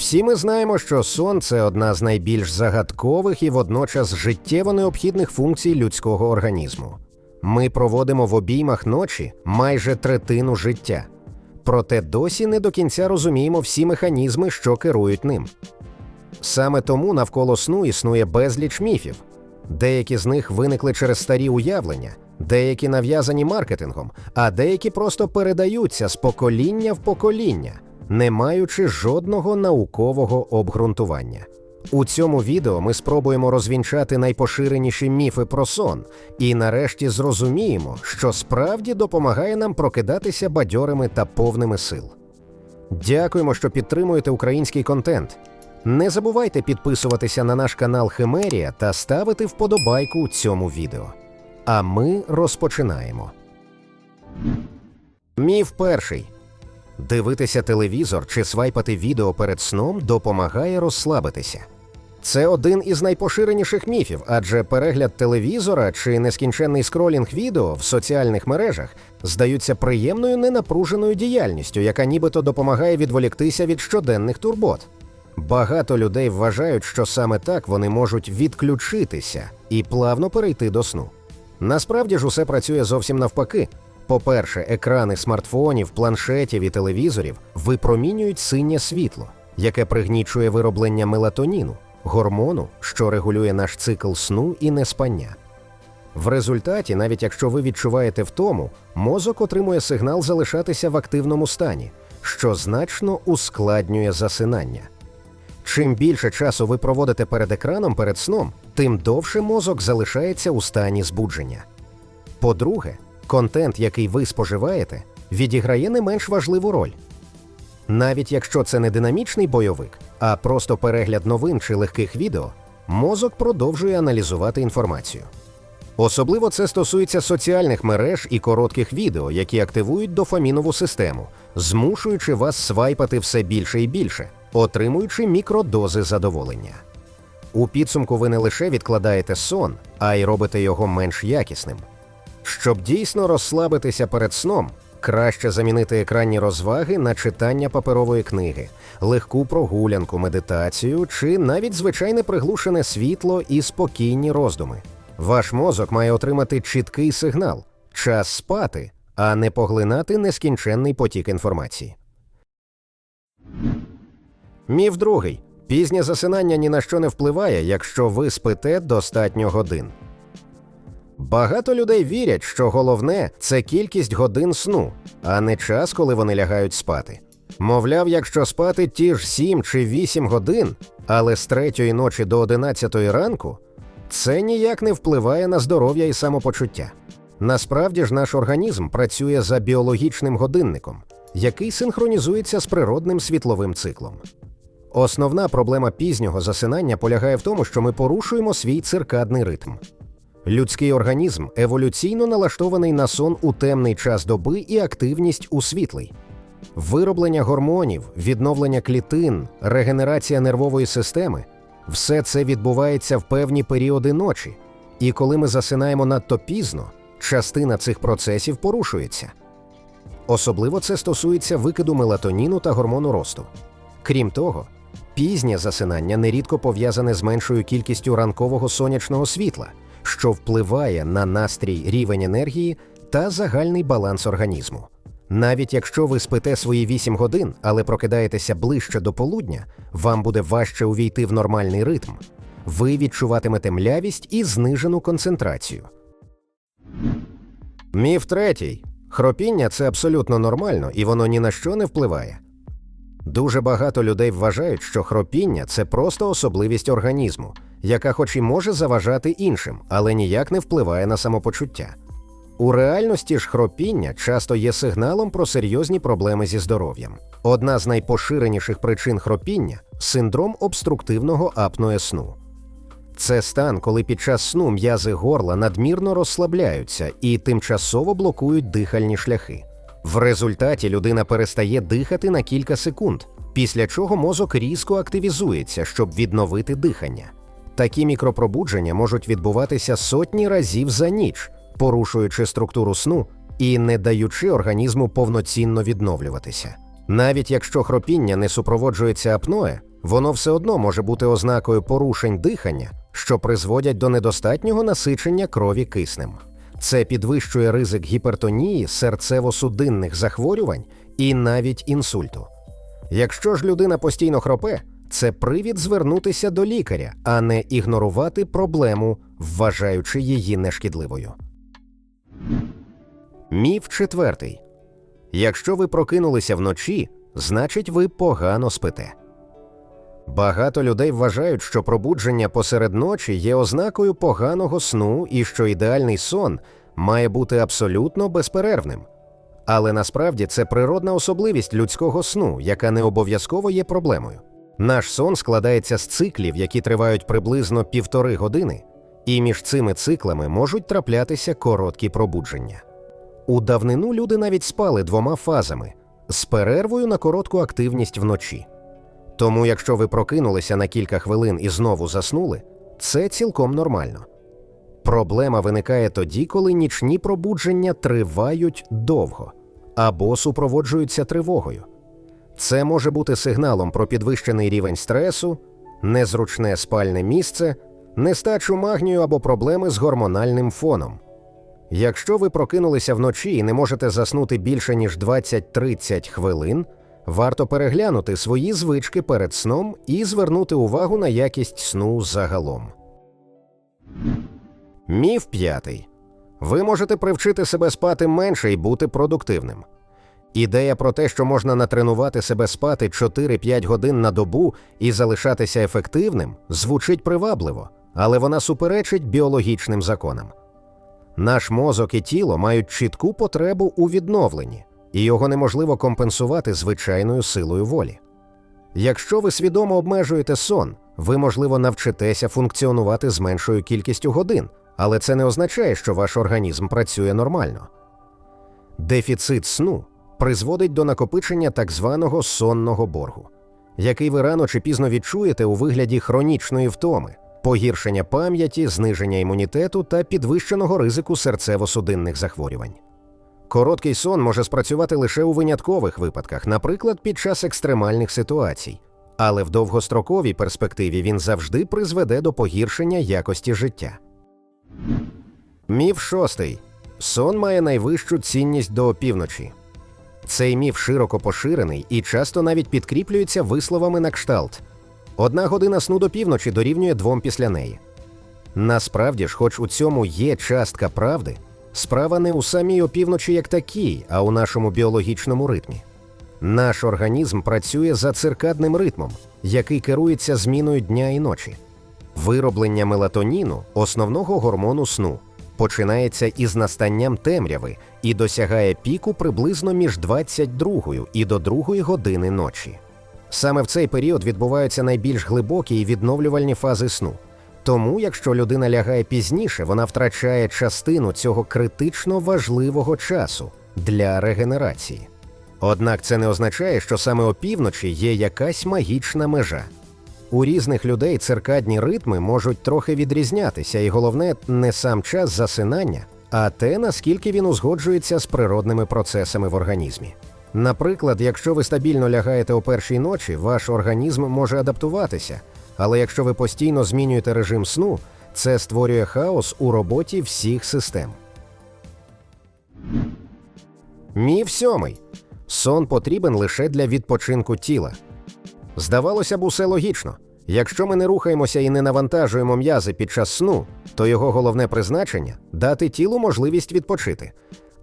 Всі ми знаємо, що сон це одна з найбільш загадкових і водночас життєво необхідних функцій людського організму. Ми проводимо в обіймах ночі майже третину життя, проте досі не до кінця розуміємо всі механізми, що керують ним. Саме тому навколо сну існує безліч міфів. Деякі з них виникли через старі уявлення, деякі нав'язані маркетингом, а деякі просто передаються з покоління в покоління, не маючи жодного наукового обґрунтування. У цьому відео ми спробуємо розвінчати найпоширеніші міфи про сон і нарешті зрозуміємо, що справді допомагає нам прокидатися бадьорими та повними сил. Дякуємо, що підтримуєте український контент. Не забувайте підписуватися на наш канал Химерія та ставити вподобайку цьому відео. А ми розпочинаємо. Міф перший. Дивитися телевізор чи свайпати відео перед сном допомагає розслабитися. Це один із найпоширеніших міфів, адже перегляд телевізора чи нескінченний скролінг відео в соціальних мережах здаються приємною ненапруженою діяльністю, яка нібито допомагає відволіктися від щоденних турбот. Багато людей вважають, що саме так вони можуть відключитися і плавно перейти до сну. Насправді ж усе працює зовсім навпаки. По-перше, екрани смартфонів, планшетів і телевізорів випромінюють синє світло, яке пригнічує вироблення мелатоніну, гормону, що регулює наш цикл сну і неспання. В результаті, навіть якщо ви відчуваєте втому, мозок отримує сигнал залишатися в активному стані, що значно ускладнює засинання. Чим більше часу ви проводите перед екраном перед сном, тим довше мозок залишається у стані збудження. По-друге, контент, який ви споживаєте, відіграє не менш важливу роль. Навіть якщо це не динамічний бойовик, а просто перегляд новин чи легких відео, мозок продовжує аналізувати інформацію. Особливо це стосується соціальних мереж і коротких відео, які активують дофамінову систему, змушуючи вас свайпати все більше і більше, отримуючи мікродози задоволення. У підсумку ви не лише відкладаєте сон, а й робите його менш якісним. Щоб дійсно розслабитися перед сном, краще замінити екранні розваги на читання паперової книги, легку прогулянку, медитацію чи навіть звичайне приглушене світло і спокійні роздуми. Ваш мозок має отримати чіткий сигнал час спати, а не поглинати нескінченний потік інформації. Міф другий. Пізнє засинання ні на що не впливає, якщо ви спите достатньо годин. Багато людей вірять, що головне це кількість годин сну, а не час, коли вони лягають спати. Мовляв, якщо спати ті ж 7 чи 8 годин, але з 3 ночі до 11 ранку, це ніяк не впливає на здоров'я і самопочуття. Насправді ж наш організм працює за біологічним годинником, який синхронізується з природним світловим циклом. Основна проблема пізнього засинання полягає в тому, що ми порушуємо свій циркадний ритм. Людський організм еволюційно налаштований на сон у темний час доби і активність у світлий. Вироблення гормонів, відновлення клітин, регенерація нервової системи все це відбувається в певні періоди ночі, і коли ми засинаємо надто пізно, частина цих процесів порушується. Особливо це стосується викиду мелатоніну та гормону росту. Крім того, пізнє засинання нерідко пов'язане з меншою кількістю ранкового сонячного світла, що впливає на настрій, рівень енергії та загальний баланс організму. Навіть якщо ви спите свої 8 годин, але прокидаєтеся ближче до полудня, вам буде важче увійти в нормальний ритм. Ви відчуватимете млявість і знижену концентрацію. Міф третій. Хропіння це абсолютно нормально і воно ні на що не впливає. Дуже багато людей вважають, що хропіння це просто особливість організму, яка хоч і може заважати іншим, але ніяк не впливає на самопочуття. У реальності ж хропіння часто є сигналом про серйозні проблеми зі здоров'ям. Одна з найпоширеніших причин хропіння синдром обструктивного апноe сну. Це стан, коли під час сну м'язи горла надмірно розслабляються і тимчасово блокують дихальні шляхи. В результаті людина перестає дихати на кілька секунд, після чого мозок різко активізується, щоб відновити дихання. Такі мікропробудження можуть відбуватися сотні разів за ніч, порушуючи структуру сну і не даючи організму повноцінно відновлюватися. Навіть якщо хропіння не супроводжується апноe, воно все одно може бути ознакою порушень дихання, що призводять до недостатнього насичення крові киснем. Це підвищує ризик гіпертонії, серцево-судинних захворювань і навіть інсульту. Якщо ж людина постійно хропе, це привід звернутися до лікаря, а не ігнорувати проблему, вважаючи її нешкідливою. Міф четвертий. Якщо ви прокинулися вночі, значить ви погано спите. Багато людей вважають, що пробудження посеред ночі є ознакою поганого сну і що ідеальний сон має бути абсолютно безперервним. Але насправді це природна особливість людського сну, яка не обов'язково є проблемою. Наш сон складається з циклів, які тривають приблизно півтори години, і між цими циклами можуть траплятися короткі пробудження. У давнину люди навіть спали двома фазами з перервою на коротку активність вночі. Тому, якщо ви прокинулися на кілька хвилин і знову заснули, це цілком нормально. Проблема виникає тоді, коли нічні пробудження тривають довго або супроводжуються тривогою. Це може бути сигналом про підвищений рівень стресу, незручне спальне місце, нестачу магнію або проблеми з гормональним фоном. Якщо ви прокинулися вночі і не можете заснути більше ніж 20-30 хвилин, варто переглянути свої звички перед сном і звернути увагу на якість сну загалом. Міф п'ятий. Ви можете привчити себе спати менше і бути продуктивним. Ідея про те, що можна натренувати себе спати 4-5 годин на добу і залишатися ефективним, звучить привабливо, але вона суперечить біологічним законам. Наш мозок і тіло мають чітку потребу у відновленні, і його неможливо компенсувати звичайною силою волі. Якщо ви свідомо обмежуєте сон, ви, можливо, навчитеся функціонувати з меншою кількістю годин, але це не означає, що ваш організм працює нормально. Дефіцит сну призводить до накопичення так званого сонного боргу, який ви рано чи пізно відчуєте у вигляді хронічної втоми, погіршення пам'яті, зниження імунітету та підвищеного ризику серцево-судинних захворювань. Короткий сон може спрацювати лише у виняткових випадках, наприклад, під час екстремальних ситуацій, але в довгостроковій перспективі він завжди призведе до погіршення якості життя. Міф шостий. Сон має найвищу цінність до опівночі. Цей міф широко поширений і часто навіть підкріплюється висловами на кшталт. Одна година сну до півночі дорівнює двом після неї. Насправді ж, хоч у цьому є частка правди, справа не у самій опівночі як такій, а у нашому біологічному ритмі. Наш організм працює за циркадним ритмом, який керується зміною дня і ночі. Вироблення мелатоніну, основного гормону сну, починається із настанням темряви і досягає піку приблизно між 22 і до 2 години ночі. Саме в цей період відбуваються найбільш глибокі і відновлювальні фази сну. Тому, якщо людина лягає пізніше, вона втрачає частину цього критично важливого часу для регенерації. Однак це не означає, що саме опівночі є якась магічна межа. У різних людей циркадні ритми можуть трохи відрізнятися, і головне не сам час засинання, а те, наскільки він узгоджується з природними процесами в організмі. Наприклад, якщо ви стабільно лягаєте о першій ночі, ваш організм може адаптуватися, але якщо ви постійно змінюєте режим сну, це створює хаос у роботі всіх систем. Міф сьомий. Сон потрібен лише для відпочинку тіла. Здавалося б, усе логічно. Якщо ми не рухаємося і не навантажуємо м'язи під час сну, то його головне призначення дати тілу можливість відпочити.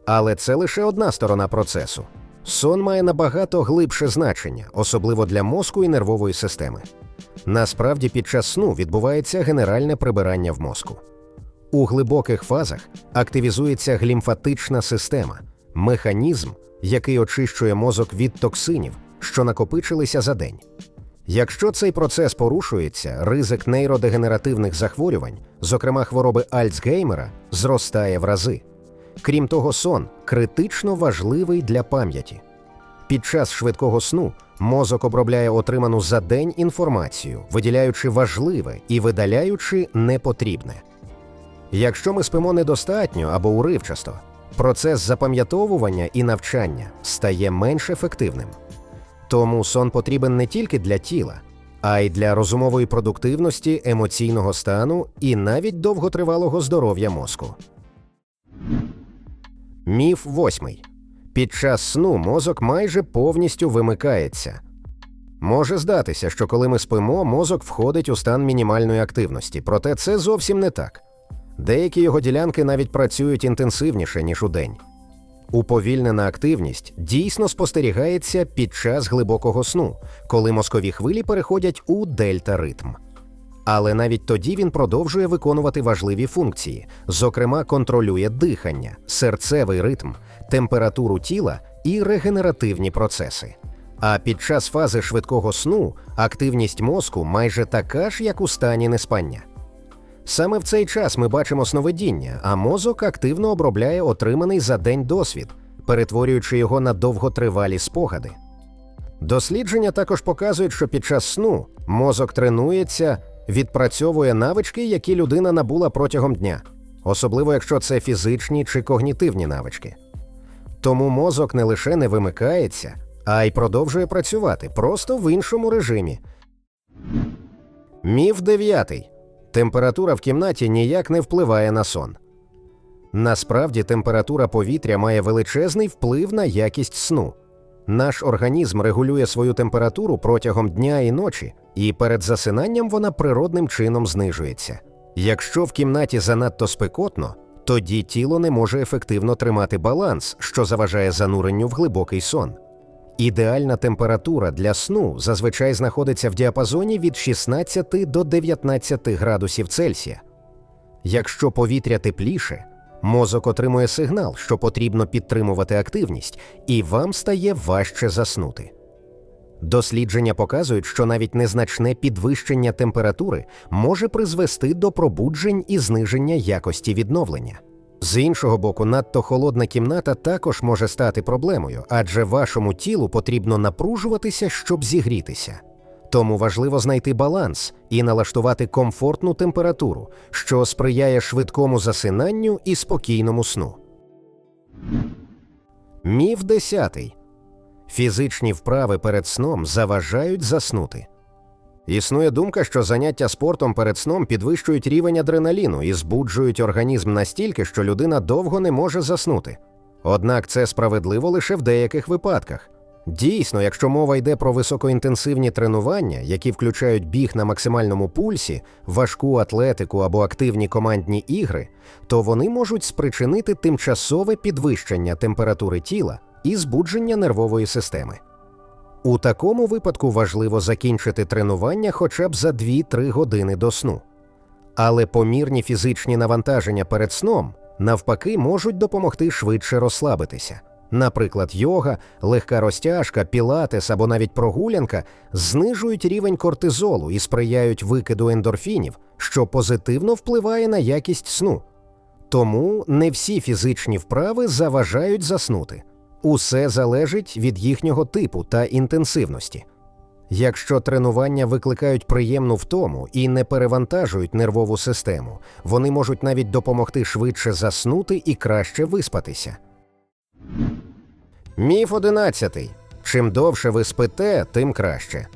Але це лише одна сторона процесу. Сон має набагато глибше значення, особливо для мозку і нервової системи. Насправді, під час сну відбувається генеральне прибирання в мозку. У глибоких фазах активізується глімфатична система, механізм, який очищує мозок від токсинів, що накопичилися за день. Якщо цей процес порушується, ризик нейродегенеративних захворювань, зокрема хвороби Альцгеймера, зростає в рази. Крім того, сон критично важливий для пам'яті. Під час швидкого сну мозок обробляє отриману за день інформацію, виділяючи важливе і видаляючи непотрібне. Якщо ми спимо недостатньо або уривчасто, процес запам'ятовування і навчання стає менш ефективним. Тому сон потрібен не тільки для тіла, а й для розумової продуктивності, емоційного стану і навіть довготривалого здоров'я мозку. Міф восьмий. Під час сну мозок майже повністю вимикається. Може здатися, що коли ми спимо, мозок входить у стан мінімальної активності, проте це зовсім не так. Деякі його ділянки навіть працюють інтенсивніше, ніж у день. Уповільнена активність дійсно спостерігається під час глибокого сну, коли мозкові хвилі переходять у дельта-ритм. Але навіть тоді він продовжує виконувати важливі функції, зокрема, контролює дихання, серцевий ритм, температуру тіла і регенеративні процеси. А під час фази швидкого сну активність мозку майже така ж, як у стані неспання. Саме в цей час ми бачимо сновидіння, а мозок активно обробляє отриманий за день досвід, перетворюючи його на довготривалі спогади. Дослідження також показують, що під час сну мозок тренується, відпрацьовує навички, які людина набула протягом дня, особливо якщо це фізичні чи когнітивні навички. Тому мозок не лише не вимикається, а й продовжує працювати просто в іншому режимі. Міф дев'ятий. Температура в кімнаті ніяк не впливає на сон. Насправді температура повітря має величезний вплив на якість сну. Наш організм регулює свою температуру протягом дня і ночі, і перед засинанням вона природним чином знижується. Якщо в кімнаті занадто спекотно, тоді тіло не може ефективно тримати баланс, що заважає зануренню в глибокий сон. Ідеальна температура для сну зазвичай знаходиться в діапазоні від 16 до 19 градусів Цельсія. Якщо повітря тепліше, мозок отримує сигнал, що потрібно підтримувати активність, і вам стає важче заснути. Дослідження показують, що навіть незначне підвищення температури може призвести до пробуджень і зниження якості відновлення. З іншого боку, надто холодна кімната також може стати проблемою, адже вашому тілу потрібно напружуватися, щоб зігрітися. Тому важливо знайти баланс і налаштувати комфортну температуру, що сприяє швидкому засинанню і спокійному сну. Міф 10. Фізичні вправи перед сном заважають заснути. Існує думка, що заняття спортом перед сном підвищують рівень адреналіну і збуджують організм настільки, що людина довго не може заснути. Однак це справедливо лише в деяких випадках. Дійсно, якщо мова йде про високоінтенсивні тренування, які включають біг на максимальному пульсі, важку атлетику або активні командні ігри, то вони можуть спричинити тимчасове підвищення температури тіла і збудження нервової системи. У такому випадку важливо закінчити тренування хоча б за 2-3 години до сну. Але помірні фізичні навантаження перед сном навпаки можуть допомогти швидше розслабитися. Наприклад, йога, легка розтяжка, пілатес або навіть прогулянка знижують рівень кортизолу і сприяють викиду ендорфінів, що позитивно впливає на якість сну. Тому не всі фізичні вправи заважають заснути. Усе залежить від їхнього типу та інтенсивності. Якщо тренування викликають приємну втому і не перевантажують нервову систему, вони можуть навіть допомогти швидше заснути і краще виспатися. Міф 11. Чим довше ви спите, тим краще.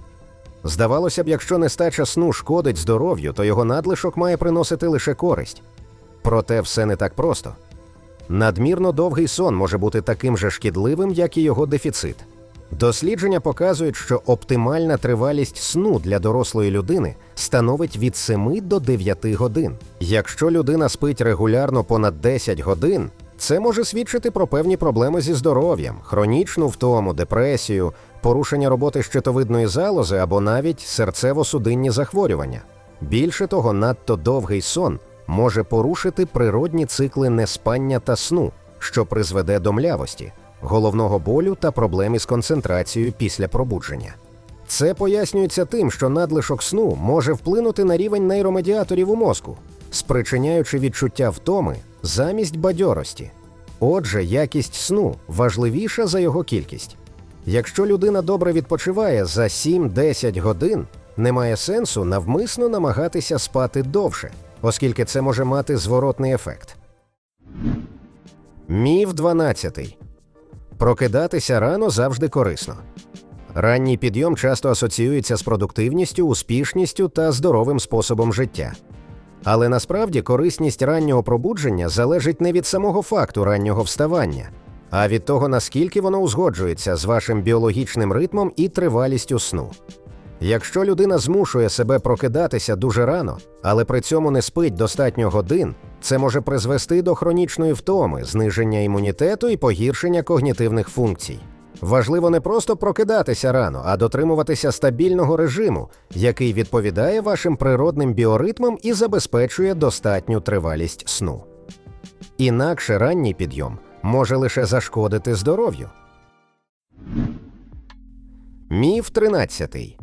Здавалося б, якщо нестача сну шкодить здоров'ю, то його надлишок має приносити лише користь. Проте все не так просто. Надмірно довгий сон може бути таким же шкідливим, як і його дефіцит. Дослідження показують, що оптимальна тривалість сну для дорослої людини становить від 7 до 9 годин. Якщо людина спить регулярно понад 10 годин, це може свідчити про певні проблеми зі здоров'ям, хронічну втому, депресію, порушення роботи щитовидної залози або навіть серцево-судинні захворювання. Більше того, надто довгий сон може порушити природні цикли неспання та сну, що призведе до млявості, головного болю та проблем із концентрацією після пробудження. Це пояснюється тим, що надлишок сну може вплинути на рівень нейромедіаторів у мозку, спричиняючи відчуття втоми замість бадьорості. Отже, якість сну важливіша за його кількість. Якщо людина добре відпочиває за 7-10 годин, немає сенсу навмисно намагатися спати довше, оскільки це може мати зворотний ефект. Міф 12. Прокидатися рано завжди корисно. ранній підйом часто асоціюється з продуктивністю, успішністю та здоровим способом життя. Але насправді корисність раннього пробудження залежить не від самого факту раннього вставання, а від того, наскільки воно узгоджується з вашим біологічним ритмом і тривалістю сну. Якщо людина змушує себе прокидатися дуже рано, але при цьому не спить достатньо годин, це може призвести до хронічної втоми, зниження імунітету і погіршення когнітивних функцій. Важливо не просто прокидатися рано, а дотримуватися стабільного режиму, який відповідає вашим природним біоритмам і забезпечує достатню тривалість сну. Інакше ранній підйом може лише зашкодити здоров'ю. Міф 13.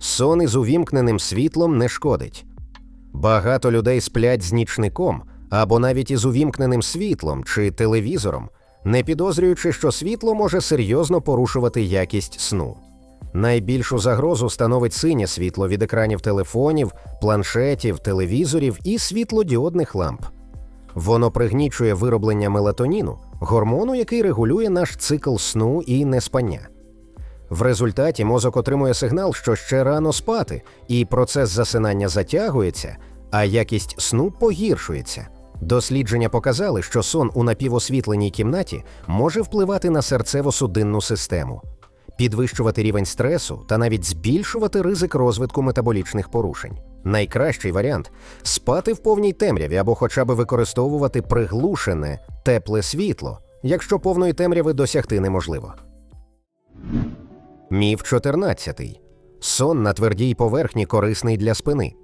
Сон із увімкненим світлом не шкодить. Багато людей сплять з нічником або навіть із увімкненим світлом чи телевізором, не підозрюючи, що світло може серйозно порушувати якість сну. Найбільшу загрозу становить синє світло від екранів телефонів, планшетів, телевізорів і світлодіодних ламп. Воно пригнічує вироблення мелатоніну, гормону, який регулює наш цикл сну і неспання. В результаті мозок отримує сигнал, що ще рано спати, і процес засинання затягується, а якість сну погіршується. Дослідження показали, що сон у напівосвітленій кімнаті може впливати на серцево-судинну систему, підвищувати рівень стресу та навіть збільшувати ризик розвитку метаболічних порушень. Найкращий варіант спати в повній темряві або хоча б використовувати приглушене тепле світло, якщо повної темряви досягти неможливо. Міф 14. Сон на твердій поверхні корисний для спини.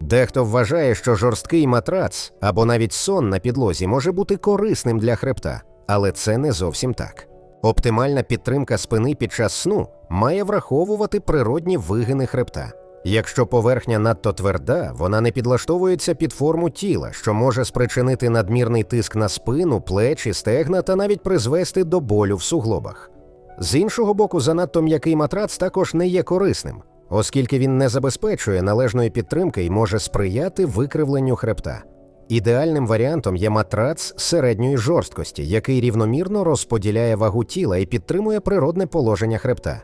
Дехто вважає, що жорсткий матрац або навіть сон на підлозі може бути корисним для хребта, але це не зовсім так. Оптимальна підтримка спини під час сну має враховувати природні вигини хребта. Якщо поверхня надто тверда, вона не підлаштовується під форму тіла, що може спричинити надмірний тиск на спину, плечі, стегна та навіть призвести до болю в суглобах. З іншого боку, занадто м'який матрац також не є корисним, оскільки він не забезпечує належної підтримки і може сприяти викривленню хребта. Ідеальним варіантом є матрац середньої жорсткості, який рівномірно розподіляє вагу тіла і підтримує природне положення хребта.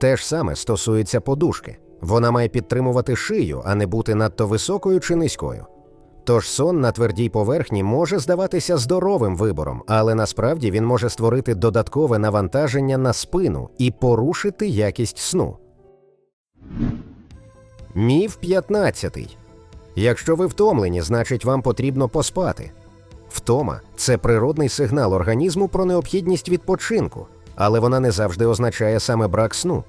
Те ж саме стосується подушки. Вона має підтримувати шию, а не бути надто високою чи низькою. Тож сон на твердій поверхні може здаватися здоровим вибором, але насправді він може створити додаткове навантаження на спину і порушити якість сну. Міф 15. Якщо ви втомлені, значить вам потрібно поспати. Втома це природний сигнал організму про необхідність відпочинку, але вона не завжди означає саме брак сну.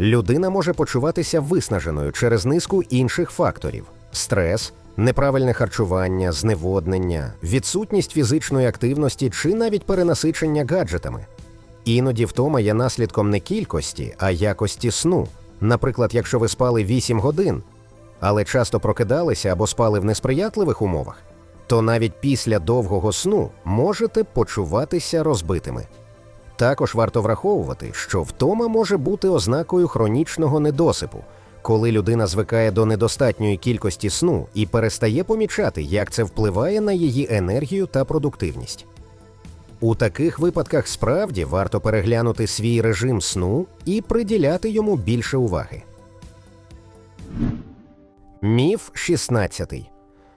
Людина може почуватися виснаженою через низку інших факторів: стрес, неправильне харчування, зневоднення, відсутність фізичної активності чи навіть перенасичення гаджетами. Іноді втома є наслідком не кількості, а якості сну. Наприклад, якщо ви спали 8 годин, але часто прокидалися або спали в несприятливих умовах, то навіть після довгого сну можете почуватися розбитими. Також варто враховувати, що втома може бути ознакою хронічного недосипу, коли людина звикає до недостатньої кількості сну і перестає помічати, як це впливає на її енергію та продуктивність. У таких випадках справді варто переглянути свій режим сну і приділяти йому більше уваги. Міф 16.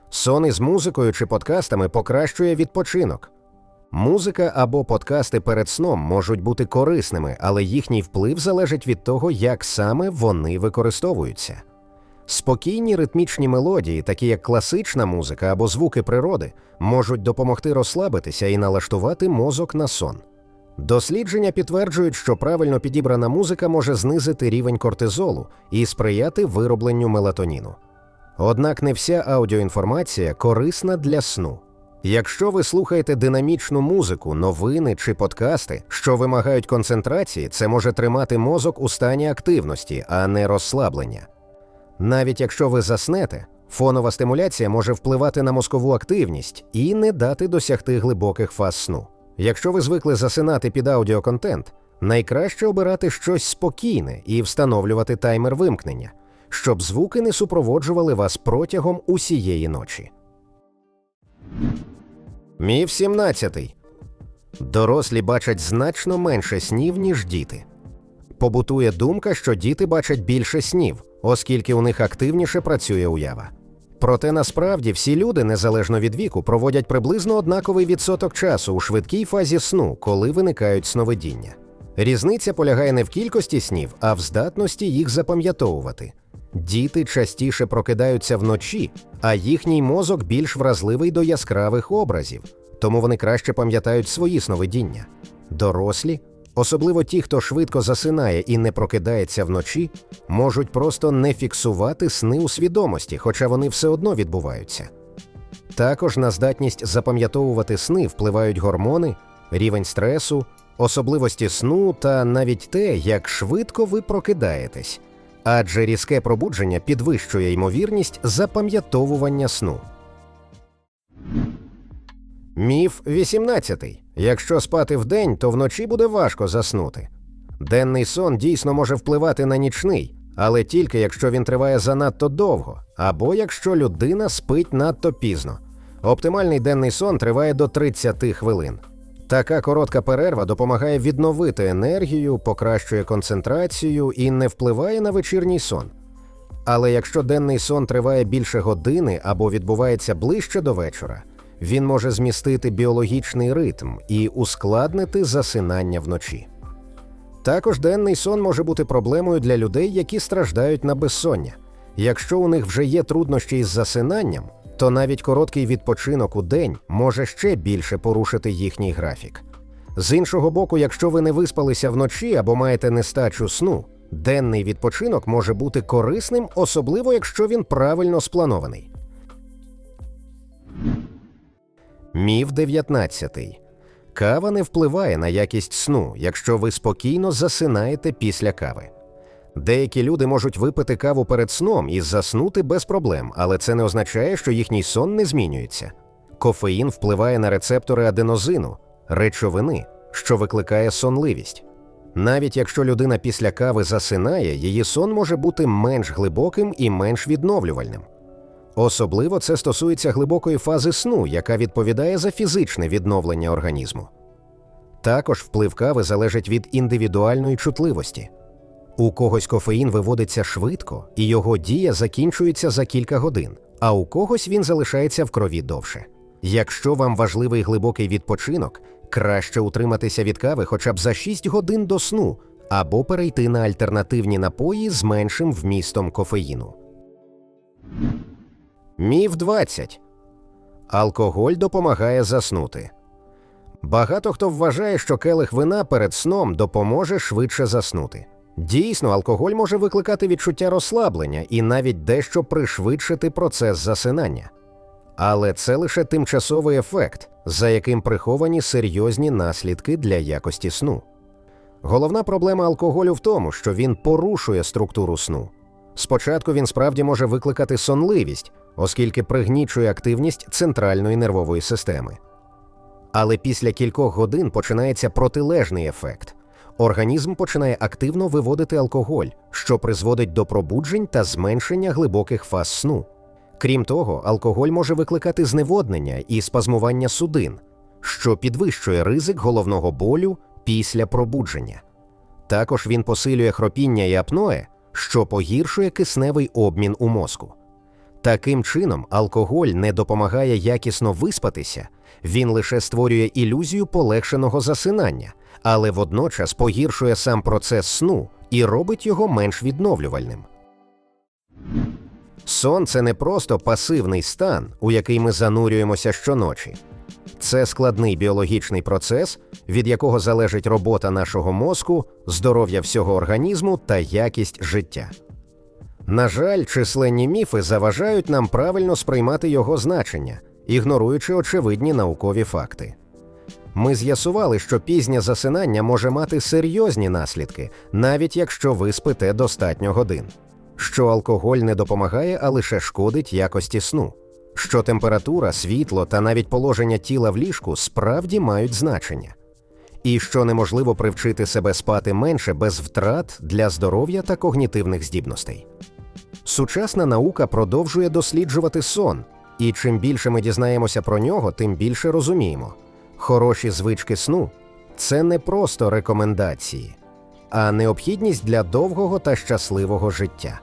Сон із музикою чи подкастами покращує відпочинок. Музика або подкасти перед сном можуть бути корисними, але їхній вплив залежить від того, як саме вони використовуються. Спокійні ритмічні мелодії, такі як класична музика або звуки природи, можуть допомогти розслабитися і налаштувати мозок на сон. Дослідження підтверджують, що правильно підібрана музика може знизити рівень кортизолу і сприяти виробленню мелатоніну. Однак не вся аудіоінформація корисна для сну. Якщо ви слухаєте динамічну музику, новини чи подкасти, що вимагають концентрації, це може тримати мозок у стані активності, а не розслаблення. Навіть якщо ви заснете, фонова стимуляція може впливати на мозкову активність і не дати досягти глибоких фаз сну. Якщо ви звикли засинати під аудіоконтент, найкраще обирати щось спокійне і встановлювати таймер вимкнення, щоб звуки не супроводжували вас протягом усієї ночі. Міф 17. Дорослі бачать значно менше снів, ніж діти. Побутує думка, що діти бачать більше снів, оскільки у них активніше працює уява. Проте насправді всі люди, незалежно від віку, проводять приблизно однаковий відсоток часу у швидкій фазі сну, коли виникають сновидіння. Різниця полягає не в кількості снів, а в здатності їх запам'ятовувати. Діти частіше прокидаються вночі, а їхній мозок більш вразливий до яскравих образів, тому вони краще пам'ятають свої сновидіння. Дорослі, особливо ті, хто швидко засинає і не прокидається вночі, можуть просто не фіксувати сни у свідомості, хоча вони все одно відбуваються. Також на здатність запам'ятовувати сни впливають гормони, рівень стресу, особливості сну та навіть те, як швидко ви прокидаєтесь, адже різке пробудження підвищує ймовірність запам'ятовування сну. Міф 18. Якщо спати вдень, то вночі буде важко заснути. Денний сон дійсно може впливати на нічний, але тільки якщо він триває занадто довго, або якщо людина спить надто пізно. Оптимальний денний сон триває до 30 хвилин. Така коротка перерва допомагає відновити енергію, покращує концентрацію і не впливає на вечірній сон. Але якщо денний сон триває більше години або відбувається ближче до вечора, він може змістити біологічний ритм і ускладнити засинання вночі. Також денний сон може бути проблемою для людей, які страждають на безсоння. Якщо у них вже є труднощі із засинанням, то навіть короткий відпочинок у день може ще більше порушити їхній графік. З іншого боку, якщо ви не виспалися вночі або маєте нестачу сну, денний відпочинок може бути корисним, особливо якщо він правильно спланований. Міф 19. Кава не впливає на якість сну, якщо ви спокійно засинаєте після кави. Деякі люди можуть випити каву перед сном і заснути без проблем, але це не означає, що їхній сон не змінюється. Кофеїн впливає на рецептори аденозину, речовини, що викликає сонливість. Навіть якщо людина після кави засинає, її сон може бути менш глибоким і менш відновлювальним. Особливо це стосується глибокої фази сну, яка відповідає за фізичне відновлення організму. Також вплив кави залежить від індивідуальної чутливості. У когось кофеїн виводиться швидко, і його дія закінчується за кілька годин, а у когось він залишається в крові довше. Якщо вам важливий глибокий відпочинок, краще утриматися від кави хоча б за 6 годин до сну або перейти на альтернативні напої з меншим вмістом кофеїну. Міф 20. Алкоголь допомагає заснути. Багато хто вважає, що келих вина перед сном допоможе швидше заснути. Дійсно, алкоголь може викликати відчуття розслаблення і навіть дещо пришвидшити процес засинання. Але це лише тимчасовий ефект, за яким приховані серйозні наслідки для якості сну. Головна проблема алкоголю в тому, що він порушує структуру сну. Спочатку він справді може викликати сонливість, оскільки пригнічує активність центральної нервової системи. Але після кількох годин починається протилежний ефект. Організм починає активно виводити алкоголь, що призводить до пробуджень та зменшення глибоких фаз сну. Крім того, алкоголь може викликати зневоднення і спазмування судин, що підвищує ризик головного болю після пробудження. Також він посилює хропіння і апноe, що погіршує кисневий обмін у мозку. Таким чином, алкоголь не допомагає якісно виспатися, він лише створює ілюзію полегшеного засинання, але водночас погіршує сам процес сну і робить його менш відновлювальним. Сон це не просто пасивний стан, у який ми занурюємося щоночі. Це складний біологічний процес, від якого залежить робота нашого мозку, здоров'я всього організму та якість життя. На жаль, численні міфи заважають нам правильно сприймати його значення, ігноруючи очевидні наукові факти. Ми з'ясували, що пізнє засинання може мати серйозні наслідки, навіть якщо ви спите достатньо годин, що алкоголь не допомагає, а лише шкодить якості сну, що температура, світло та навіть положення тіла в ліжку справді мають значення, і що неможливо привчити себе спати менше без втрат для здоров'я та когнітивних здібностей. Сучасна наука продовжує досліджувати сон, і чим більше ми дізнаємося про нього, тим більше розуміємо. Хороші звички сну це не просто рекомендації, а необхідність для довгого та щасливого життя.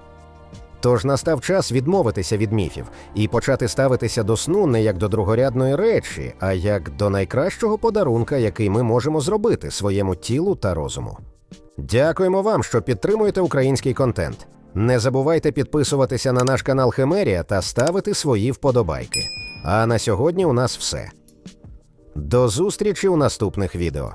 Тож настав час відмовитися від міфів і почати ставитися до сну не як до другорядної речі, а як до найкращого подарунка, який ми можемо зробити своєму тілу та розуму. Дякуємо вам, що підтримуєте український контент. Не забувайте підписуватися на наш канал Химерія та ставити свої вподобайки. А на сьогодні у нас все. До зустрічі у наступних відео.